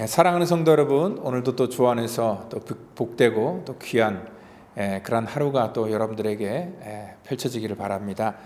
예, 사랑하는 성도 여러분, 오늘도 또 주 안에서 또 복- 복되고 또 귀한 예, 그런 하루가 또 여러분들에게 예, 펼쳐지기를 바랍니다.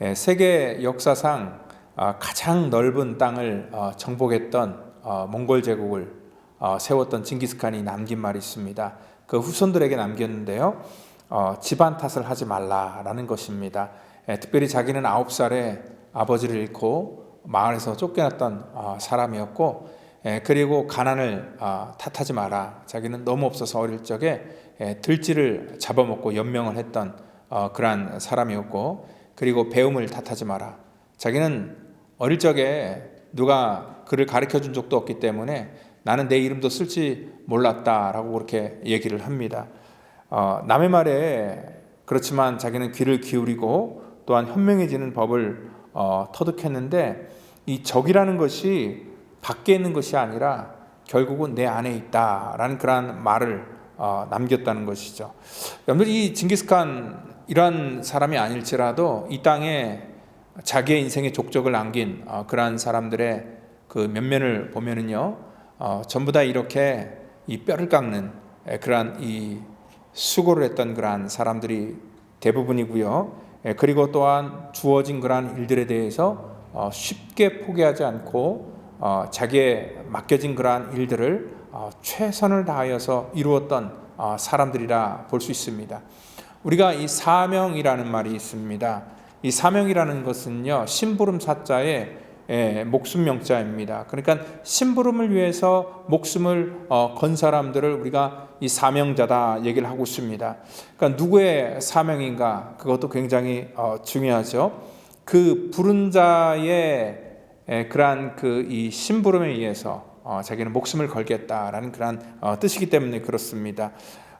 예, 세계 역사상 아, 가장 넓은 땅을 어, 정복했던 어, 몽골 제국을 어, 세웠던 징기스칸이 남긴 말이 있습니다. 그 후손들에게 남겼는데요. 어, 집안 탓을 하지 말라라는 것입니다. 예, 특별히 자기는 아홉 살에 아버지를 잃고 마을에서 쫓겨났던 어, 사람이었고 예, 그리고 가난을 아, 탓하지 마라. 자기는 너무 없어서 어릴 적에 예, 들쥐를 잡아먹고 연명을 했던 어, 그러한 사람이었고 그리고 배움을 탓하지 마라. 자기는 어릴 적에 누가 그를 가르쳐 준 적도 없기 때문에 나는 내 이름도 쓸지 몰랐다라고 그렇게 얘기를 합니다. 어, 남의 말에 그렇지만 자기는 귀를 기울이고 또한 현명해지는 법을 어, 터득했는데 이 적이라는 것이 밖에 있는 것이 아니라 결국은 내 안에 있다라는 그러한 말을 어, 남겼다는 것이죠. 여러분들 이 징기스칸 이런 사람이 아닐지라도 이 땅에 자기의 인생의 족적을 남긴 어, 그러한 사람들의 그 면면을 보면은요, 어, 전부 다 이렇게 이 뼈를 깎는 에, 그러한 이 수고를 했던 그러한 사람들이 대부분이고요. 예, 그리고 또한 주어진 그러한 일들에 대해서 어, 쉽게 포기하지 않고 어, 자기의 맡겨진 그러한 일들을 어, 최선을 다하여서 이루었던 어, 사람들이라 볼 수 있습니다. 우리가 이 사명이라는 말이 있습니다. 이 사명이라는 것은요 심부름 사자의 예, 목숨 명자입니다. 그러니까 심부름을 위해서 목숨을 어, 건 사람들을 우리가 이 사명자다 얘기를 하고 있습니다. 그러니까 누구의 사명인가 그것도 굉장히 어, 중요하죠. 그 부른 자의 에, 그러한 그 이 심부름에 의해서 어, 자기는 목숨을 걸겠다라는 그러한 어, 뜻이기 때문에 그렇습니다.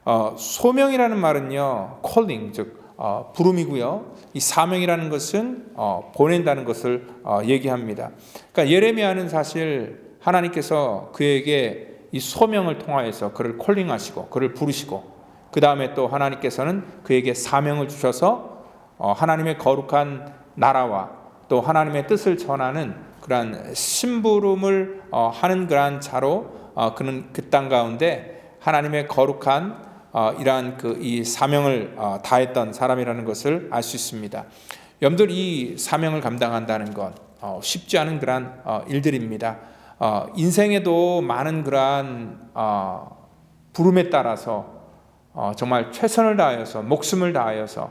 어, 소명이라는 말은요, calling 즉 어, 부름이고요. 이 사명이라는 것은 어, 보낸다는 것을 어, 얘기합니다. 그러니까 예레미야는 사실 하나님께서 그에게 이 소명을 통하여서 그를 콜링하시고 그를 부르시고 그 다음에 또 하나님께서는 그에게 사명을 주셔서 어, 하나님의 거룩한 나라와 또 하나님의 뜻을 전하는 그러한 심부름을 어, 하는 그러한 자로 어, 그는 그 땅 가운데 하나님의 거룩한 어, 이러한 그 이 사명을 어, 다했던 사람이라는 것을 알 수 있습니다. 여러분들 이 사명을 감당한다는 건 어, 쉽지 않은 그러한 어, 일들입니다. 어, 인생에도 많은 그러한 어, 부름에 따라서 어, 정말 최선을 다하여서 목숨을 다하여서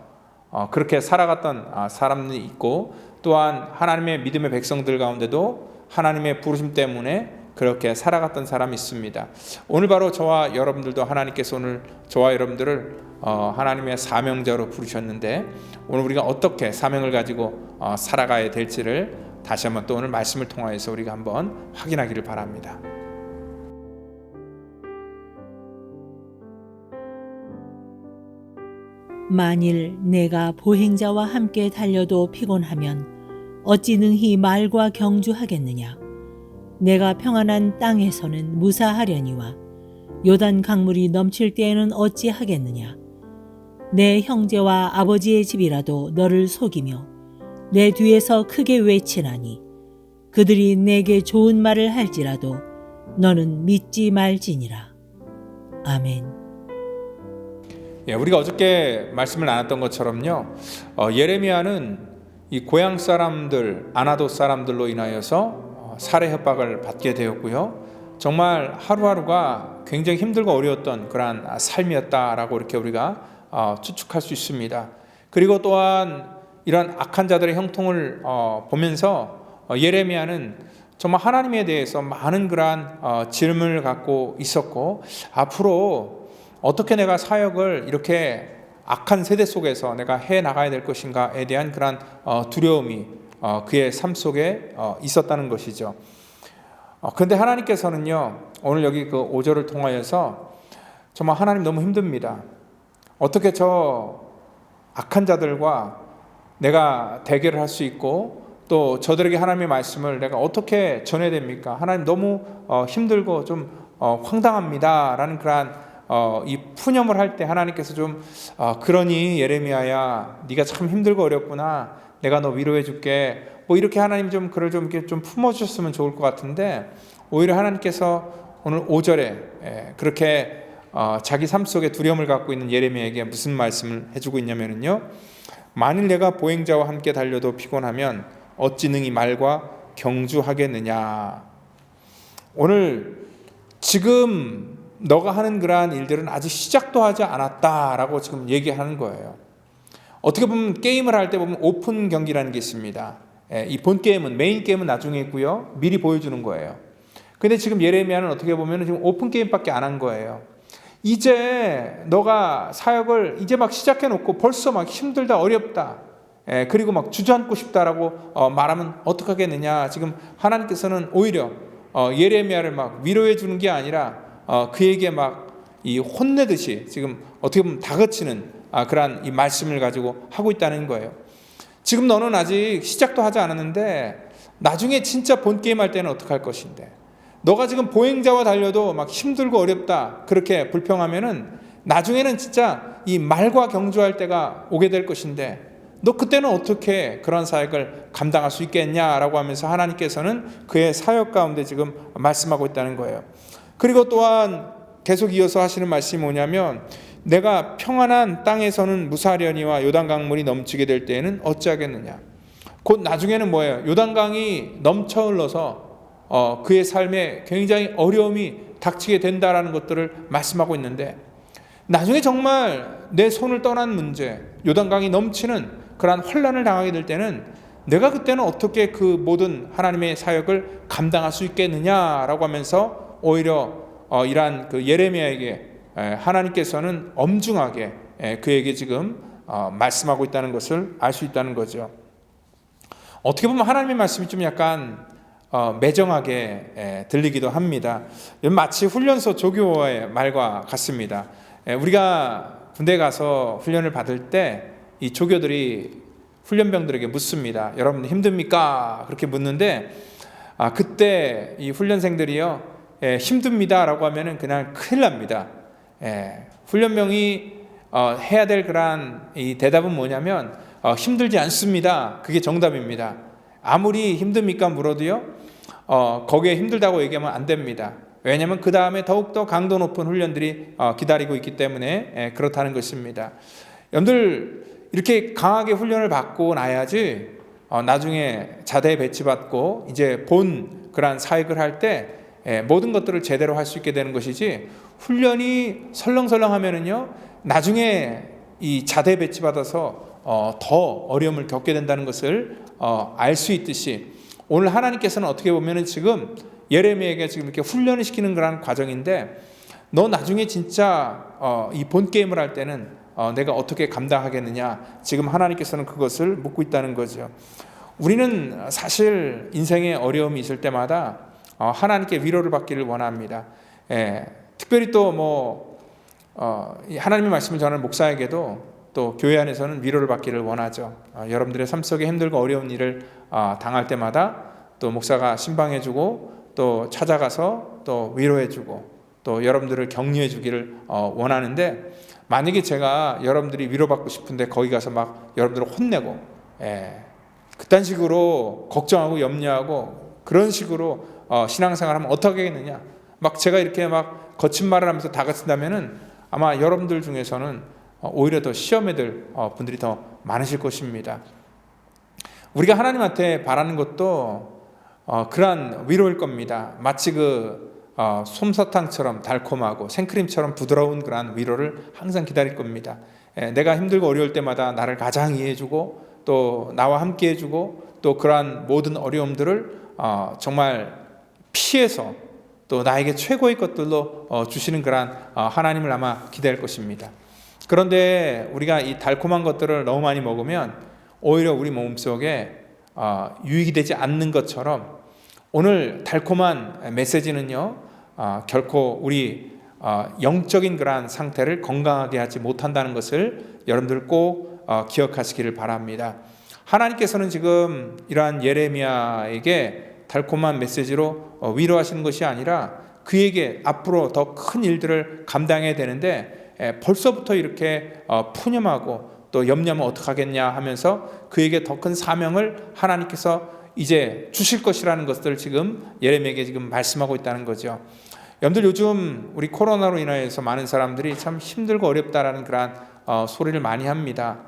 어, 그렇게 살아갔던 아, 사람들이 있고 또한 하나님의 믿음의 백성들 가운데도 하나님의 부르심 때문에 그렇게 살아갔던 사람이 있습니다. 오늘 바로 저와 여러분들도 하나님께서 오늘 저와 여러분들을 어, 하나님의 사명자로 부르셨는데 오늘 우리가 어떻게 사명을 가지고 어, 살아가야 될지를 다시 한번 또 오늘 말씀을 통하여서 우리가 한번 확인하기를 바랍니다. 만일 내가 보행자와 함께 달려도 피곤하면 어찌 능히 말과 경주하겠느냐? 내가 평안한 땅에서는 무사하려니와 요단 강물이 넘칠 때에는 어찌 하겠느냐? 내 형제와 아버지의 집이라도 너를 속이며 내 뒤에서 크게 외치나니 그들이 내게 좋은 말을 할지라도 너는 믿지 말지니라. 아멘. 예, 우리가 어저께 말씀을 나눴던 것처럼요. 어, 예레미야는 이 고향 사람들, 아나도 사람들로 인하여서 어, 살해 협박을 받게 되었고요. 정말 하루하루가 굉장히 힘들고 어려웠던 그러한 삶이었다라고 이렇게 우리가 어, 추측할 수 있습니다. 그리고 또한 이러한 악한 자들의 형통을 어, 보면서 어, 예레미야는 정말 하나님에 대해서 많은 그러한 어, 질문을 갖고 있었고 앞으로 어떻게 내가 사역을 이렇게 악한 세대 속에서 내가 해 나가야 될 것인가에 대한 그런 어, 두려움이 어, 그의 삶 속에 어, 있었다는 것이죠. 그런데 하나님께서는요 오늘 여기 그 5절을 통하여서 정말 하나님 너무 힘듭니다. 어떻게 저 악한 자들과 내가 대결을 할 수 있고 또 저들에게 하나님의 말씀을 내가 어떻게 전해야 됩니까? 하나님 너무 어, 힘들고 좀 어, 황당합니다 라는 그러한 어, 이 푸념을 할 때 하나님께서 좀 어, 그러니 예레미야야 네가 참 힘들고 어렵구나 내가 너 위로해 줄게 뭐 이렇게 하나님 좀 그를 좀 이렇게 좀 품어 주셨으면 좋을 것 같은데 오히려 하나님께서 오늘 5절에 그렇게 어, 자기 삶 속에 두려움을 갖고 있는 예레미야에게 무슨 말씀을 해주고 있냐면요. 만일 내가 보행자와 함께 달려도 피곤하면 어찌 능히 말과 경주하겠느냐. 오늘 지금 너가 하는 그러한 일들은 아직 시작도 하지 않았다라고 지금 얘기하는 거예요. 어떻게 보면 게임을 할 때 보면 오픈 경기라는 게 있습니다. 예, 이본 게임은 메인 게임은 나중에 있고요. 미리 보여주는 거예요. 근데 지금 예레미야는 어떻게 보면 지금 오픈 게임밖에 안 한 거예요. 이제 너가 사역을 이제 막 시작해 놓고 벌써 막 힘들다 어렵다. 예, 그리고 막 주저앉고 싶다라고 어, 말하면 어떡하겠느냐. 지금 하나님께서는 오히려 어, 예레미야를 막 위로해 주는 게 아니라 어, 그에게 막 이 혼내듯이 지금 어떻게 보면 다그치는 아, 그러한 이 말씀을 가지고 하고 있다는 거예요. 지금 너는 아직 시작도 하지 않았는데 나중에 진짜 본 게임 할 때는 어떻게 할 것인데 너가 지금 보행자와 달려도 막 힘들고 어렵다 그렇게 불평하면은 나중에는 진짜 이 말과 경주할 때가 오게 될 것인데 너 그때는 어떻게 그런 사역을 감당할 수 있겠냐라고 하면서 하나님께서는 그의 사역 가운데 지금 말씀하고 있다는 거예요. 그리고 또한 계속 이어서 하시는 말씀이 뭐냐면 내가 평안한 땅에서는 무사려니와 요단 강물이 넘치게 될 때에는 어찌하겠느냐. 곧 나중에는 뭐예요? 요단 강이 넘쳐 흘러서 어, 그의 삶에 굉장히 어려움이 닥치게 된다라는 것들을 말씀하고 있는데 나중에 정말 내 손을 떠난 문제, 요단 강이 넘치는 그러한 혼란을 당하게 될 때는 내가 그때는 어떻게 그 모든 하나님의 사역을 감당할 수 있겠느냐라고 하면서 오히려 어, 이러한 그 예레미야에게 에, 하나님께서는 엄중하게 에, 그에게 지금 어, 말씀하고 있다는 것을 알 수 있다는 거죠. 어떻게 보면 하나님의 말씀이 좀 약간 어, 매정하게 에, 들리기도 합니다. 마치 훈련소 조교의 말과 같습니다. 에, 우리가 군대 가서 훈련을 받을 때 이 조교들이 훈련병들에게 묻습니다. 여러분 힘듭니까? 그렇게 묻는데 아, 그때 이 훈련생들이요 에, 힘듭니다라고 하면은 그냥 큰일 납니다. 에, 훈련병이 어, 해야 될 그러한 이 대답은 뭐냐면 어, 힘들지 않습니다. 그게 정답입니다. 아무리 힘듭니까 물어도요. 어, 거기에 힘들다고 얘기하면 안 됩니다. 왜냐하면 그 다음에 더욱더 강도 높은 훈련들이 어, 기다리고 있기 때문에 에, 그렇다는 것입니다. 여러분들 이렇게 강하게 훈련을 받고 나야지 어, 나중에 자대에 배치받고 이제 본 그러한 사역을 할때 모든 것들을 제대로 할 수 있게 되는 것이지 훈련이 설렁설렁 하면은요 나중에 이 자대 배치 받아서 어, 더 어려움을 겪게 된다는 것을 어, 알수 있듯이 오늘 하나님께서는 어떻게 보면은 지금 예레미야에게 지금 이렇게 훈련을 시키는 그런 과정인데 너 나중에 진짜 어, 이본 게임을 할 때는 어, 내가 어떻게 감당하겠느냐 지금 하나님께서는 그것을 묻고 있다는 거죠. 우리는 사실 인생에 어려움이 있을 때마다 어, 하나님께 위로를 받기를 원합니다. 예, 특별히 또뭐 어, 하나님의 말씀을 전하는 목사에게도 또 교회 안에서는 위로를 받기를 원하죠. 어, 여러분들의 삶 속에 힘들고 어려운 일을 어, 당할 때마다 또 목사가 신방해주고 또 찾아가서 또 위로해주고 또 여러분들을 격려해주기를 어, 원하는데 만약에 제가 여러분들이 위로받고 싶은데 거기 가서 막 여러분들을 혼내고 예, 그딴 식으로 걱정하고 염려하고 그런 식으로 어, 신앙생활 하면 어떻게 하겠느냐? 막 제가 이렇게 막 거친 말을 하면서 다그친다면은 아마 여러분들 중에서는 어, 오히려 더 시험에 들 어, 분들이 더 많으실 것입니다. 우리가 하나님한테 바라는 것도 어, 그러한 위로일 겁니다. 마치 그 어, 솜사탕처럼 달콤하고 생크림처럼 부드러운 그러한 위로를 항상 기다릴 겁니다. 예, 내가 힘들고 어려울 때마다 나를 가장 이해해주고 또 나와 함께해주고 또 그러한 모든 어려움들을 어, 정말 피해서 또 나에게 최고의 것들로 어, 주시는 그러한 어, 하나님을 아마 기대할 것입니다. 그런데 우리가 이 달콤한 것들을 너무 많이 먹으면 오히려 우리 몸 속에 어, 유익이 되지 않는 것처럼 오늘 달콤한 메시지는요 어, 결코 우리 어, 영적인 그러한 상태를 건강하게 하지 못한다는 것을 여러분들 꼭 어, 기억하시기를 바랍니다. 하나님께서는 지금 이러한 예레미야에게 달콤한 메시지로 어, 위로하시는 것이 아니라 그에게 앞으로 더 큰 일들을 감당해야 되는데 에, 벌써부터 이렇게 어, 푸념하고 또 염려하면 어떡하겠냐 하면서 그에게 더 큰 사명을 하나님께서 이제 주실 것이라는 것들을 지금 예레미야에게 지금 말씀하고 있다는 거죠. 여러분들 요즘 우리 코로나로 인하여서 많은 사람들이 참 힘들고 어렵다라는 그러한 어, 소리를 많이 합니다.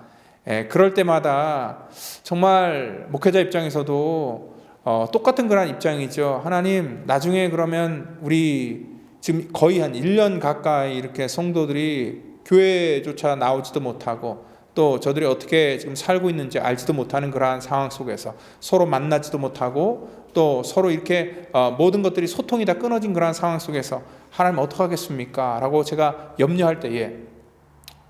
예, 그럴 때마다 정말 목회자 입장에서도 어, 똑같은 그런 입장이죠. 하나님, 나중에 그러면 우리 지금 거의 한 1년 가까이 이렇게 성도들이 교회조차 나오지도 못하고 또 저들이 어떻게 지금 살고 있는지 알지도 못하는 그러한 상황 속에서 서로 만나지도 못하고 또 서로 이렇게 어, 모든 것들이 소통이 다 끊어진 그러한 상황 속에서 하나님 어떡하겠습니까? 라고 제가 염려할 때에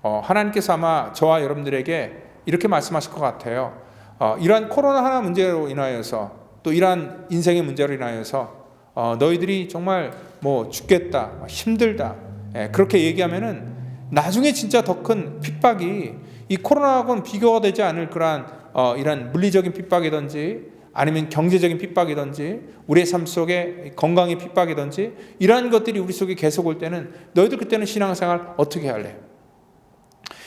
어, 하나님께서 아마 저와 여러분들에게 이렇게 말씀하실 것 같아요. 어, 이러한 코로나 하나 문제로 인하여서 또 이러한 인생의 문제로 인하여서 어, 너희들이 정말 뭐 죽겠다, 힘들다 예, 그렇게 얘기하면은 나중에 진짜 더 큰 핍박이 이 코로나하고는 비교가 되지 않을 그러한 어, 이런 물리적인 핍박이든지 아니면 경제적인 핍박이든지 우리의 삶 속에 건강의 핍박이든지 이러한 것들이 우리 속에 계속 올 때는 너희들 그때는 신앙생활 어떻게 할래?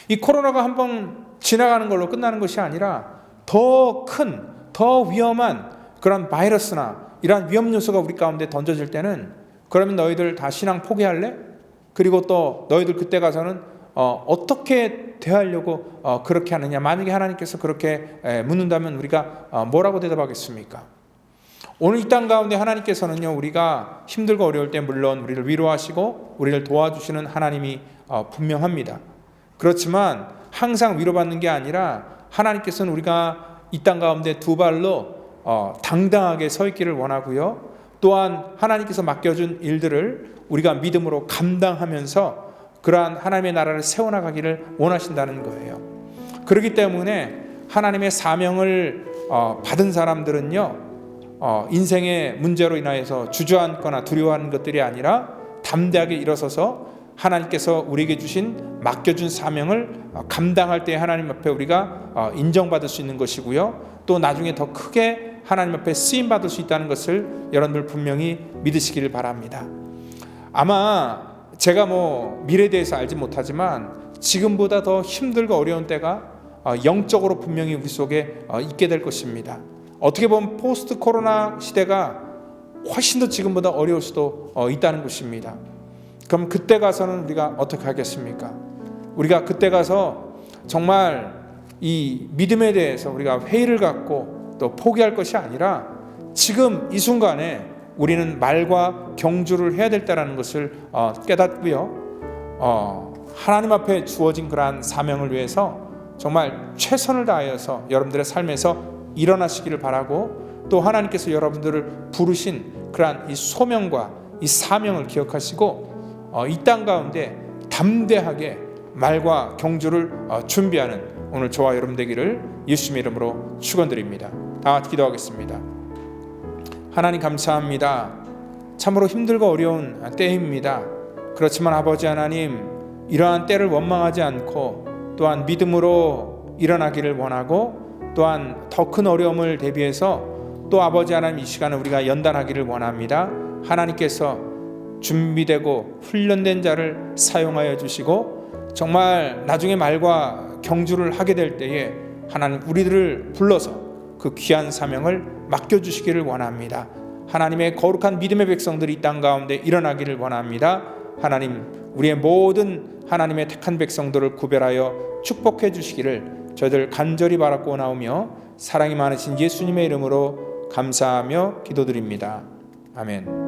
이 코로나가 한번 지나가는 걸로 끝나는 것이 아니라 더 큰, 더 위험한 그런 바이러스나 이러한 위험 요소가 우리 가운데 던져질 때는 그러면 너희들 다 신앙 포기할래? 그리고 또 너희들 그때 가서는 어, 어떻게 대하려고 어, 그렇게 하느냐? 만약에 하나님께서 그렇게 에, 묻는다면 우리가 어, 뭐라고 대답하겠습니까? 오늘 이 땅 가운데 하나님께서는요 우리가 힘들고 어려울 때 물론 우리를 위로하시고 우리를 도와주시는 하나님이 어, 분명합니다. 그렇지만 항상 위로받는 게 아니라 하나님께서는 우리가 이 땅 가운데 두 발로 어, 당당하게 서 있기를 원하고요. 또한 하나님께서 맡겨준 일들을 우리가 믿음으로 감당하면서 그러한 하나님의 나라를 세워나가기를 원하신다는 거예요. 그렇기 때문에 하나님의 사명을 어, 받은 사람들은요, 어, 인생의 문제로 인하여서 주저앉거나 두려워하는 것들이 아니라 담대하게 일어서서 하나님께서 우리에게 주신 맡겨준 사명을 어, 감당할 때 하나님 앞에 우리가 어, 인정받을 수 있는 것이고요. 또 나중에 더 크게 하나님 앞에 쓰임 받을 수 있다는 것을 여러분들 분명히 믿으시기를 바랍니다. 아마 제가 뭐 미래에 대해서 알지 못하지만 지금보다 더 힘들고 어려운 때가 어, 영적으로 분명히 우리 속에 어, 있게 될 것입니다. 어떻게 보면 포스트 코로나 시대가 훨씬 더 지금보다 어려울 수도 어, 있다는 것입니다. 그럼 그때 가서는 우리가 어떻게 하겠습니까? 우리가 그때 가서 정말 이 믿음에 대해서 우리가 회의를 갖고 또 포기할 것이 아니라 지금 이 순간에 우리는 말과 경주를 해야 될다라는 것을 어, 깨닫고요. 어, 하나님 앞에 주어진 그러한 사명을 위해서 정말 최선을 다하여서 여러분들의 삶에서 일어나시기를 바라고 또 하나님께서 여러분들을 부르신 그러한 이 소명과 이 사명을 기억하시고 어, 이땅 가운데 담대하게 말과 경주를 어, 준비하는 오늘 저와 여러분 되기를 예수님의 이름으로 축원드립니다. 다 기도하겠습니다. 하나님 감사합니다. 참으로 힘들고 어려운 때입니다. 그렇지만 아버지 하나님 이러한 때를 원망하지 않고 또한 믿음으로 일어나기를 원하고 또한 더 큰 어려움을 대비해서 또 아버지 하나님 이 시간을 우리가 연단하기를 원합니다. 하나님께서 준비되고 훈련된 자를 사용하여 주시고 정말 나중에 말과 경주를 하게 될 때에 하나님 우리들을 불러서 그 귀한 사명을 맡겨 주시기를 원합니다. 하나님의 거룩한 믿음의 백성들이 이 땅 가운데 일어나기를 원합니다. 하나님 우리의 모든 하나님의 택한 백성들을 구별하여 축복해 주시기를 저희들 간절히 바라고 나오며 사랑이 많으신 예수님의 이름으로 감사하며 기도드립니다. 아멘.